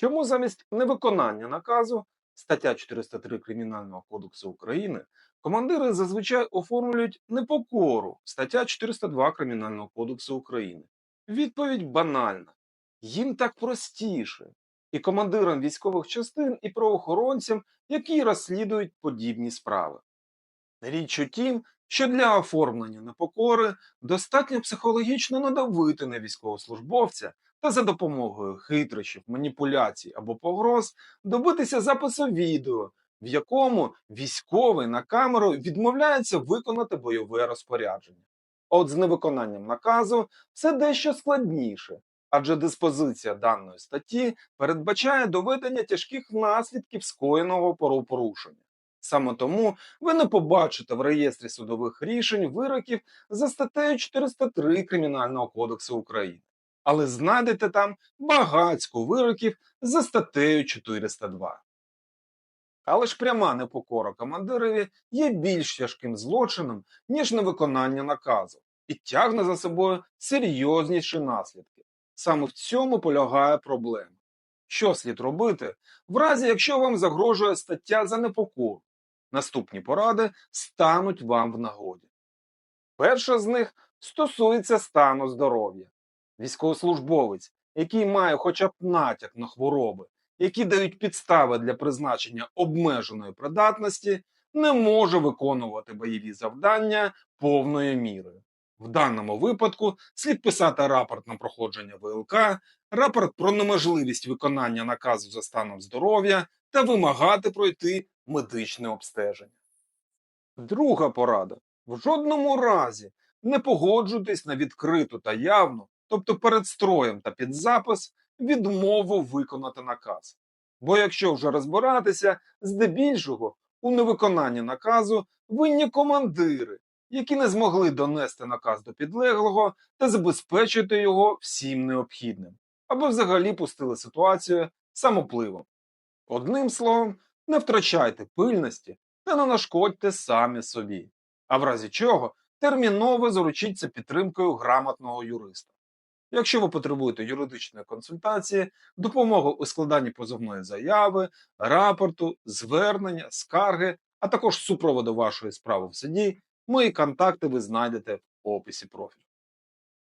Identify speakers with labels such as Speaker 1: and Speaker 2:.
Speaker 1: Чому замість невиконання наказу стаття 403 Кримінального кодексу України командири зазвичай оформлюють непокору стаття 402 Кримінального кодексу України? Відповідь банальна. Їм так простіше. І командирам військових частин, і правоохоронцям, які розслідують подібні справи. Річ у тім, що для оформлення непокори достатньо психологічно надавити на військовослужбовця та за допомогою хитрощів, маніпуляцій або погроз добитися запису відео, в якому військовий на камеру відмовляється виконати бойове розпорядження. От з невиконанням наказу все дещо складніше, адже диспозиція даної статті передбачає доведення тяжких наслідків скоєного правопорушення. Саме тому ви не побачите в реєстрі судових рішень вироків за статтею 403 Кримінального кодексу України але знайдете там багацько вироків за статтею 402. Але ж пряма непокора командирові є більш тяжким злочином, ніж невиконання наказу, і тягне за собою серйозніші наслідки. Саме в цьому полягає проблема. Що слід робити, в разі якщо вам загрожує стаття за непокору? Наступні поради стануть вам в нагоді. Перша з них стосується стану здоров'я військовослужбовець, який має хоча б натяк на хвороби, які дають підстави для призначення обмеженої придатності, не може виконувати бойові завдання повною мірою. В даному випадку слід писати рапорт на проходження ВЛК, рапорт про неможливість виконання наказу за станом здоров'я та вимагати пройти медичне обстеження. Друга порада: в жодному разі не погоджуйтесь на відкриту та явну тобто перед строєм та під запис, відмову виконати наказ. Бо якщо вже розбиратися, здебільшого у невиконанні наказу винні командири, які не змогли донести наказ до підлеглого та забезпечити його всім необхідним, або взагалі пустили ситуацію самопливом. Одним словом, не втрачайте пильності та не нашкодьте самі собі, а в разі чого терміново заручіться підтримкою грамотного юриста. Якщо ви потребуєте юридичної консультації, допомоги у складанні позовної заяви, рапорту, звернення, скарги, а також супроводу вашої справи в суді, мої контакти ви знайдете в описі профілю.